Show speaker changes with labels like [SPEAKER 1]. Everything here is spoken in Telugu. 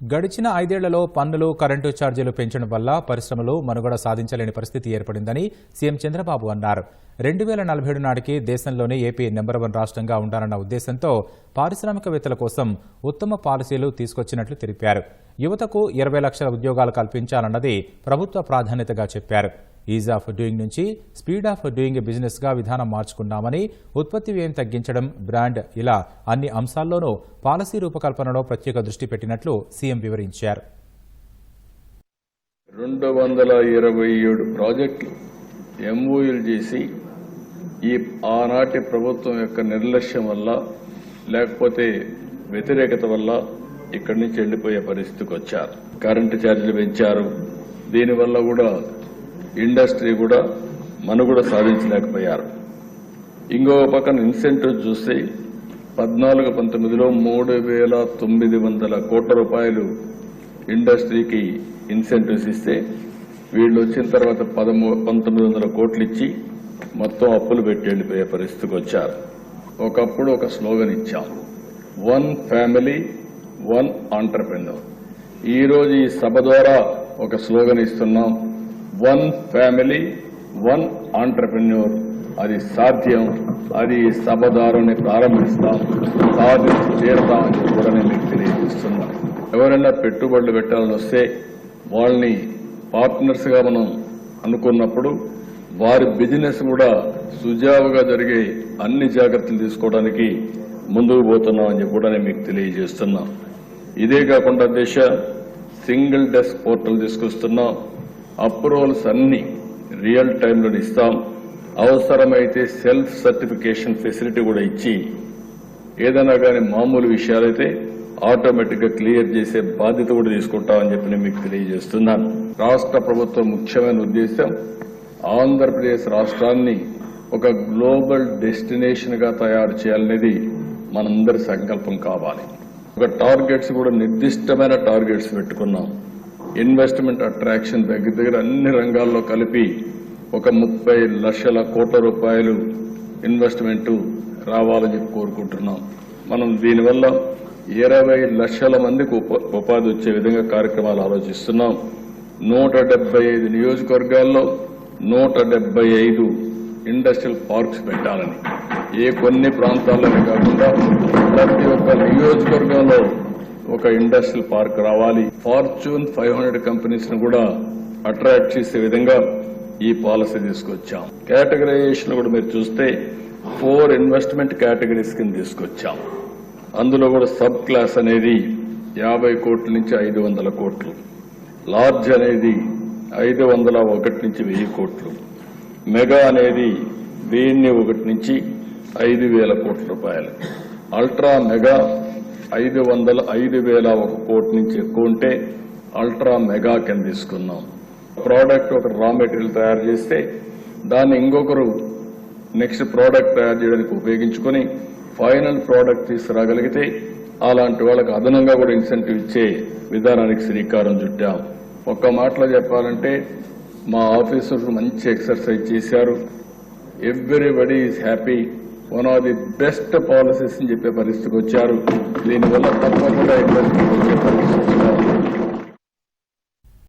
[SPEAKER 1] గడిచిన ఐదేళ్ళలో పన్నులు కరెంటు ఛార్జీలు పెంచడం వల్ల పరిశ్రమలు మనుగడ సాధించలేని పరిస్థితి ఏర్పడిందని సీఎం చంద్రబాబు అన్నారు. రెండు వేల నలభై ఏడు నాటికి దేశంలోనే ఏపీ నెంబర్ వన్ రాష్ట్రంగా ఉండాలన్న ఉద్దేశంతో పారిశ్రామికవేత్తల కోసం ఉత్తమ పాలసీలు తీసుకొచ్చినట్లు తెలిపారు. యువతకు ఇరవై లక్షల ఉద్యోగాలు కల్పించాలన్నది ప్రభుత్వ ప్రాధాన్యతగా చెప్పారు. ఈజ్ ఆఫ్ డూయింగ్ నుంచి స్పీడ్ ఆఫ్ డూయింగ్ బిజినెస్గా విధానం మార్చుకున్నామని ఉత్పత్తి వ్యయం తగ్గించడం బ్రాండ్ ఇలా అన్ని అంశాల్లోనూ పాలసీ రూపకల్పనలో ప్రత్యేక దృష్టి పెట్టినట్లు సీఎం వివరించారు.
[SPEAKER 2] రెండు వందల ఇరవై ఏడు ప్రాజెక్టులు ఎంఓయూలు చేసి ఈ ఆనాటి ప్రభుత్వం యొక్క నిర్లక్ష్యం వల్ల లేకపోతే వ్యతిరేకత వల్ల ఇక్కడి నుంచి వెళ్ళిపోయే పరిస్థితికి వచ్చారు. కరెంటు ఛార్జీలు పెంచారు. దీనివల్ల కూడా ఇండస్ట్రీ కూడా మనుగడ సాధించలేకపోయారు. ఇంకో పక్కన ఇన్సెంటివ్ చూస్తే పద్నాలుగు పంతొమ్మిదిలో మూడు వేల తొమ్మిది వందల కోట్ల రూపాయలు ఇండస్ట్రీకి ఇన్సెంటివ్స్ ఇస్తే వీళ్ళు వచ్చిన తర్వాత పదమూ పంతొమ్మిది వందల కోట్లు ఇచ్చి మొత్తం అప్పులు పెట్టి వెళ్ళిపోయే పరిస్థితికి వచ్చారు. ఒకప్పుడు ఒక స్లోగన్ ఇచ్చాం వన్ ఫ్యామిలీ వన్ ఆంటర్ప్రెన్యూర్. ఈ రోజు ఈ సభ ద్వారా ఒక స్లోగన్ ఇస్తున్నాం. One family one entrepreneur. అది సాధ్యం అది సభదారుని సభ ప్రారంభిస్తాం సాధించి తీరతామని కూడా నేను మీకు తెలియజేస్తున్నాను ఎవరైనా పెట్టుబడులు పెట్టాలని వస్తే వాళ్ళని పార్ట్నర్స్గా మనం అనుకున్నప్పుడు వారి బిజినెస్ కూడా సుజావుగా జరిగే అన్ని జాగ్రత్తలు తీసుకోవడానికి ముందుకు పోతున్నామని చెప్పి కూడా నేను మీకు తెలియజేస్తున్నా. ఇదే కాకుండా దేశ సింగిల్ డెస్క్ పోర్టల్ తీసుకొస్తున్నాం. అప్రూవల్స్ అన్ని రియల్ టైంలో ఇస్తాం. అవసరమైతే సెల్ఫ్ సర్టిఫికేషన్ ఫెసిలిటీ కూడా ఇచ్చి ఏదైనా కానీ మామూలు విషయాలైతే ఆటోమేటిక్గా క్లియర్ చేసే బాధ్యత కూడా తీసుకుంటామని చెప్పి నేను మీకు తెలియజేస్తున్నాను. రాష్ట్ర ప్రభుత్వం ముఖ్యమైన ఉద్దేశం ఆంధ్రప్రదేశ్ రాష్ట్రాన్ని ఒక గ్లోబల్ డెస్టినేషన్గా తయారు చేయాలనేది మనందరి సంకల్పం కావాలి. ఒక టార్గెట్స్ కూడా నిర్దిష్టమైన టార్గెట్స్ పెట్టుకున్నాం. ఇన్వెస్ట్మెంట్ అట్రాక్షన్ దగ్గర దగ్గర అన్ని రంగాల్లో కలిపి ఒక ముప్పై లక్షల కోట్ల రూపాయలు ఇన్వెస్ట్మెంట్ రావాలని చెప్పి కోరుకుంటున్నాం. మనం దీనివల్ల ఇరవై లక్షల మందికి ఉపాధి వచ్చే విధంగా కార్యక్రమాలు ఆలోచిస్తున్నాం. నూట డెబ్బై ఐదు నియోజకవర్గాల్లో నూట డెబ్బై ఐదు ఇండస్ట్రియల్ పార్క్స్ పెట్టాలని. ఏ కొన్ని ప్రాంతాల్లోనే కాకుండా ప్రతి ఒక్క నియోజకవర్గంలో ఒక ఇండస్ట్రియల్ పార్క్ రావాలి. ఫార్చ్యూన్ ఫైవ్ హండ్రెడ్ కంపెనీస్ను కూడా అట్రాక్ట్ చేసే విధంగా ఈ పాలసీ తీసుకొచ్చాం. కేటగరైజేషన్ కూడా మీరు చూస్తే ఫోర్ ఇన్వెస్ట్మెంట్ కేటగిరీస్ కింద తీసుకొచ్చాం. అందులో కూడా సబ్ క్లాస్ అనేది యాభై కోట్ల నుంచి ఐదు వందల కోట్లు. లార్జ్ అనేది ఐదు వందల ఒకటి నుంచి వెయ్యి కోట్లు. మెగా అనేది వెయ్యిన్ని ఒకటి నుంచి ఐదు వేల కోట్ల రూపాయలు. అల్ట్రా మెగా ఐదు వందల ఐదు వేల ఒక కోటి నుంచి ఎక్కువ ఉంటే అల్ట్రా మెగా కింద తీసుకున్నాం ప్రోడక్ట్ ఒక రా మెటీరియల్ తయారు చేస్తే దాన్ని ఇంకొకరు నెక్స్ట్ ప్రోడక్ట్ తయారు చేయడానికి ఉపయోగించుకొని ఫైనల్ ప్రోడక్ట్ తీసుకురాగలిగితే అలాంటి వాళ్ళకి అదనంగా కూడా ఇన్సెంటివ్ ఇచ్చే విధానానికి శ్రీకారం చుట్టాం. ఒక్క మాటలో చెప్పాలంటే మా ఆఫీసర్స్ మంచి ఎక్సర్సైజ్ చేశారు. Everybody is happy one of the best policies అని చెప్పే పరిస్థితికి వచ్చారు దీనివల్ల తప్పకుండా ఇబ్బంది పరిస్థితి